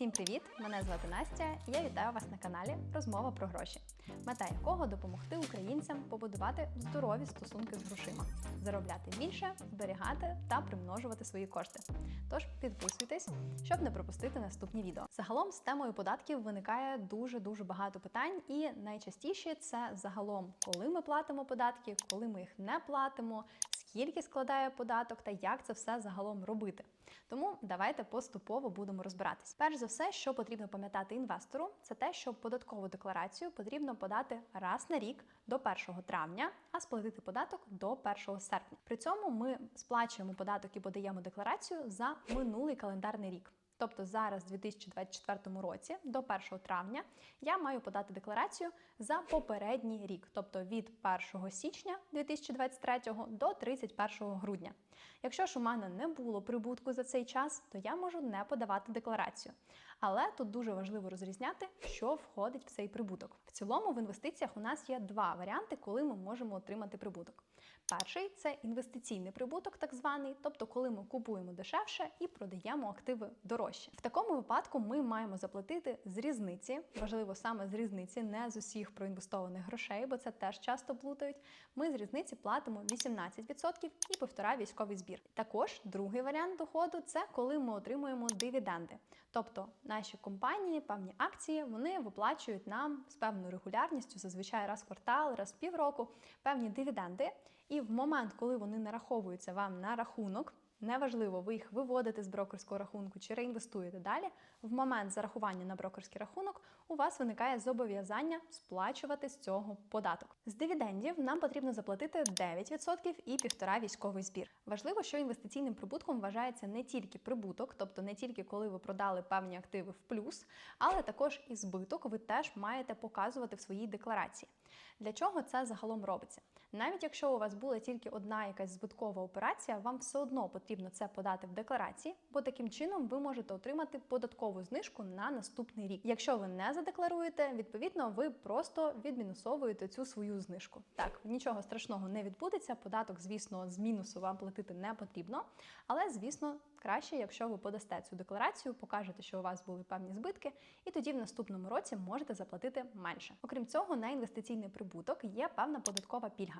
Всім привіт! Мене звати Настя. Я вітаю вас на каналі Розмова про гроші, мета якого допомогти українцям побудувати здорові стосунки з грошима, заробляти більше, зберігати та примножувати свої кошти. Тож підписуйтесь, щоб не пропустити наступні відео. Загалом з темою податків виникає дуже дуже багато питань, і найчастіше це загалом, коли ми платимо податки, коли ми їх не платимо, скільки складає податок та як це все загалом робити. Тому давайте поступово будемо розбиратись. Перш за все, що потрібно пам'ятати інвестору, це те, що податкову декларацію потрібно подати раз на рік до 1 травня, а сплатити податок до 1 серпня. При цьому ми сплачуємо податок і подаємо декларацію за минулий календарний рік. Тобто зараз, у 2024 році, до 1 травня, я маю подати декларацію за попередній рік, тобто від 1 січня 2023 до 31 грудня. Якщо ж у мене не було прибутку за цей час, то я можу не подавати декларацію. Але тут дуже важливо розрізняти, що входить в цей прибуток. В цілому в інвестиціях у нас є два варіанти, коли ми можемо отримати прибуток. Перший це інвестиційний прибуток, так званий, тобто коли ми купуємо дешевше і продаємо активи дорожче. В такому випадку ми маємо заплатити з різниці, важливо саме з різниці, не з усіх проінвестованих грошей, бо це теж часто плутають. Ми з різниці платимо 18% і півтора військовий збір. Також другий варіант доходу це коли ми отримуємо дивіденди, тобто наші компанії, певні акції, вони виплачують нам з певною регулярністю, зазвичай раз в квартал, раз в півроку, певні дивіденди. І в момент, коли вони нараховуються вам на рахунок, неважливо, ви їх виводите з брокерського рахунку чи реінвестуєте далі. В момент зарахування на брокерський рахунок у вас виникає зобов'язання сплачувати з цього податок. З дивідендів нам потрібно заплатити 9% і 1,5 військовий збір. Важливо, що інвестиційним прибутком вважається не тільки прибуток, тобто не тільки коли ви продали певні активи в плюс, але також і збиток ви теж маєте показувати в своїй декларації. Для чого це загалом робиться? Навіть якщо у вас була тільки одна якась збиткова операція, вам все одно потрібно це подати в декларації, бо таким чином ви можете отримати податкову знижку на наступний рік. Якщо ви не задекларуєте, відповідно ви просто відмінусовуєте цю свою знижку. Так, нічого страшного не відбудеться. Податок, звісно, з мінусу вам платити не потрібно, але звісно. Краще, якщо ви подасте цю декларацію, покажете, що у вас були певні збитки, і тоді в наступному році можете заплатити менше. Окрім цього, на інвестиційний прибуток є певна податкова пільга.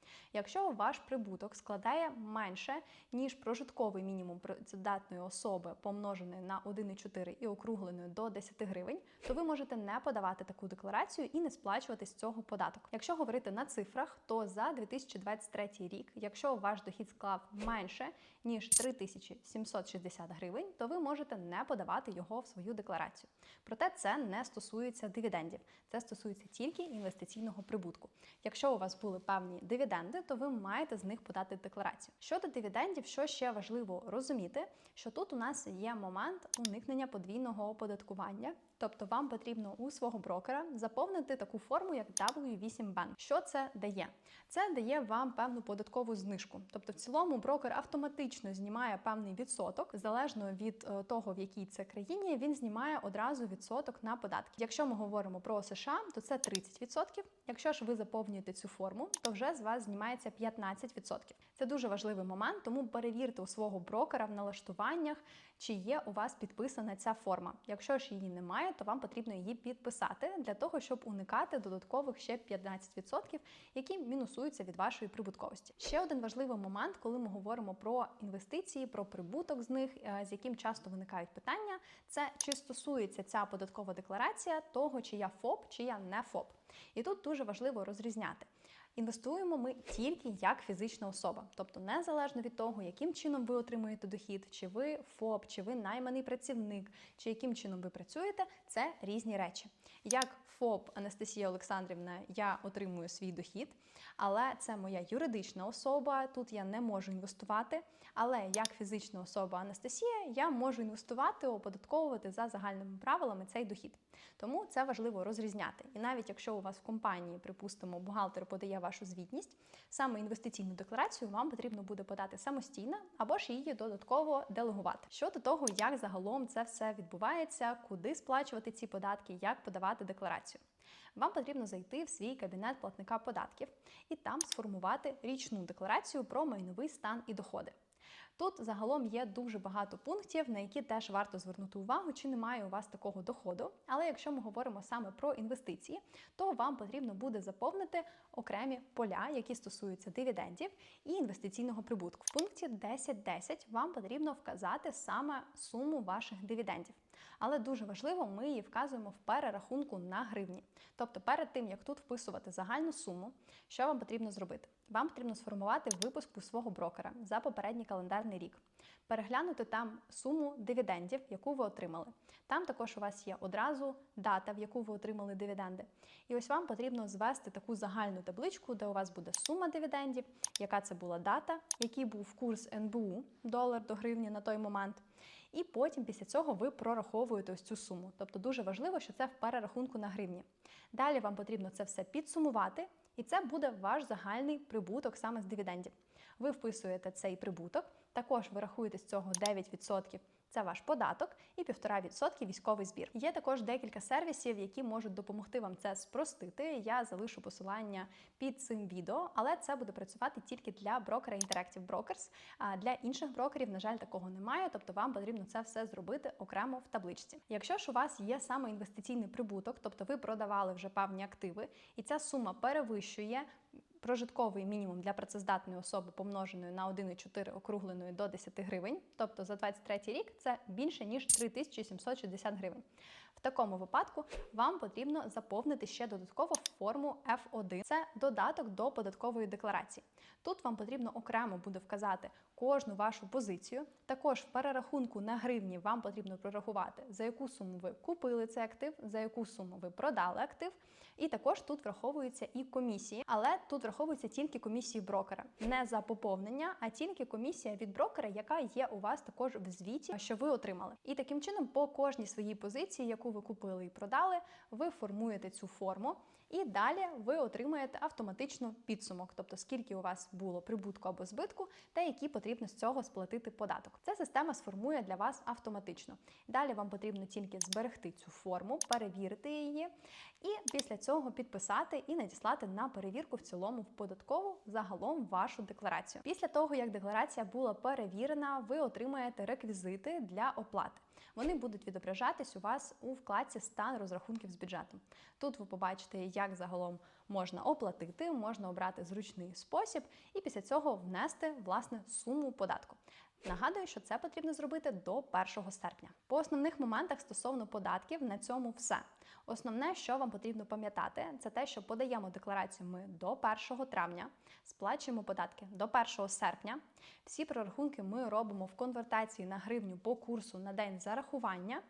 Якщо ваш прибуток складає менше, ніж прожитковий мінімум працездатної особи, помножений на 1,4 і округлений до 10 гривень, то ви можете не подавати таку декларацію і не сплачувати з цього податок. Якщо говорити на цифрах, то за 2023 рік, якщо ваш дохід склав менше ніж 3700 60 гривень, то ви можете не подавати його в свою декларацію. Проте це не стосується дивідендів, це стосується тільки інвестиційного прибутку. Якщо у вас були певні дивіденди, то ви маєте з них подати декларацію. Щодо дивідендів, що ще важливо розуміти, що тут у нас є момент уникнення подвійного оподаткування. Тобто вам потрібно у свого брокера заповнити таку форму, як W8 Bank. Що це дає? Це дає вам певну податкову знижку. Тобто, в цілому брокер автоматично знімає певний відсоток, залежно від е, того, в якій це країні, він знімає одразу відсоток на податки. Якщо ми говоримо про США, то це 30%. Якщо ж ви заповнюєте цю форму, то вже з вас знімається 15%. Це дуже важливий момент, тому перевірте у свого брокера в налаштуваннях, чи є у вас підписана ця форма. Якщо ж її немає, то вам потрібно її підписати для того, щоб уникати додаткових ще 15%, які мінусуються від вашої прибутковості. Ще один важливий момент, коли ми говоримо про інвестиції, про прибуток з них, е, з яким часто виникають питання, це чи стосується ця податкова декларація того, чи я ФОП, чи я не ФОП. І тут дуже важливо розрізняти. Інвестуємо ми тільки як фізична особа, тобто незалежно від того, яким чином ви отримуєте дохід, чи ви ФОП, чи ви найманий працівник, чи яким чином ви працюєте, це різні речі. Як ФОП Анастасія Олександрівна, я отримую свій дохід, але це моя юридична особа. Тут я не можу інвестувати. Але як фізична особа Анастасія, я можу інвестувати, оподатковувати за загальними правилами цей дохід. Тому це важливо розрізняти. І навіть якщо у вас в компанії, припустимо, бухгалтер подає вашу звітність, саме інвестиційну декларацію вам потрібно буде подати самостійно або ж її додатково делегувати. Щодо того, як загалом це все відбувається, куди сплачувати ці податки, як подавати декларацію. Вам потрібно зайти в свій кабінет платника податків і там сформувати річну декларацію про майновий стан і доходи. Тут загалом є дуже багато пунктів, на які теж варто звернути увагу, чи немає у вас такого доходу. Але якщо ми говоримо саме про інвестиції, то вам потрібно буде заповнити окремі поля, які стосуються дивідендів і інвестиційного прибутку. В пункті 10.10 вам потрібно вказати саме суму ваших дивідендів. Але дуже важливо, ми її вказуємо в перерахунку на гривні. Тобто, перед тим як тут вписувати загальну суму, що вам потрібно зробити? Вам потрібно сформувати випуск свого брокера за попередній календарний рік, переглянути там суму дивідендів, яку ви отримали. Там також у вас є одразу дата, в яку ви отримали дивіденди. І ось вам потрібно звести таку загальну табличку, де у вас буде сума дивідендів, яка це була дата, який був курс НБУ долар до гривні на той момент. І потім після цього ви прораховуєте ось цю суму. Тобто дуже важливо, що це в перерахунку на гривні. Далі вам потрібно це все підсумувати, і це буде ваш загальний прибуток саме з дивідендів. Ви вписуєте цей прибуток, також ви рахуєте з цього 9%. Це ваш податок і 1,5% військовий збір. Є також декілька сервісів, які можуть допомогти вам це спростити. Я залишу посилання під цим відео, але це буде працювати тільки для брокера Interactive Brokers. А для інших брокерів, на жаль, такого немає. Тобто вам потрібно це все зробити окремо в табличці. Якщо ж у вас є саме інвестиційний прибуток, тобто ви продавали вже певні активи, і ця сума перевищує прожитковий мінімум для працездатної особи помноженої на 1,4 округленої до 10 гривень, тобто за 23 рік це більше ніж 3760 гривень. В такому випадку вам потрібно заповнити ще додатково форму F1. Це додаток до податкової декларації. Тут вам потрібно окремо буде вказати кожну вашу позицію. Також в перерахунку на гривні вам потрібно прорахувати, за яку суму ви купили цей актив, за яку суму ви продали актив. І також тут враховуються і комісії, але тут враховуються тільки комісії брокера, не за поповнення, а тільки комісія від брокера, яка є у вас також в звіті, що ви отримали. І таким чином, по кожній своїй позиції, ви купили і продали, ви формуєте цю форму. І далі ви отримаєте автоматично підсумок, тобто скільки у вас було прибутку або збитку, та які потрібно з цього сплатити податок. Ця система сформує для вас автоматично. Далі вам потрібно тільки зберегти цю форму, перевірити її, і після цього підписати і надіслати на перевірку в цілому в податкову загалом вашу декларацію. Після того, як декларація була перевірена, ви отримаєте реквізити для оплати. Вони будуть відображатись у вас у вкладці Стан розрахунків з бюджетом. Тут ви побачите, як загалом можна оплатити, можна обрати зручний спосіб, і після цього внести власне суму податку. Нагадую, що це потрібно зробити до 1 серпня. По основних моментах стосовно податків на цьому все. Основне, що вам потрібно пам'ятати, це те, що подаємо декларацію ми до 1 травня, сплачуємо податки до 1 серпня. Всі прорахунки ми робимо в конвертації на гривню по курсу на день зарахування,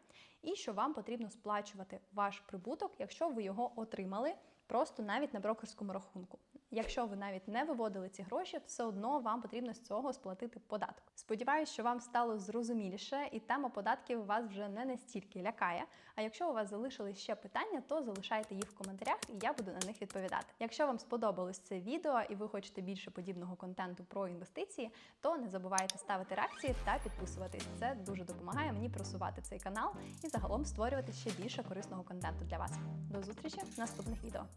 і що вам потрібно сплачувати ваш прибуток, якщо ви його отримали просто навіть на брокерському рахунку. Якщо ви навіть не виводили ці гроші, все одно вам потрібно з цього сплатити податок. Сподіваюсь, що вам стало зрозуміліше, і тема податків вас вже не настільки лякає. А якщо у вас залишились ще питання, то залишайте їх в коментарях, і я буду на них відповідати. Якщо вам сподобалось це відео і ви хочете більше подібного контенту про інвестиції, то не забувайте ставити реакції та підписуватись. Це дуже допомагає мені просувати цей канал і загалом створювати ще більше корисного контенту для вас. До зустрічі в наступних відео.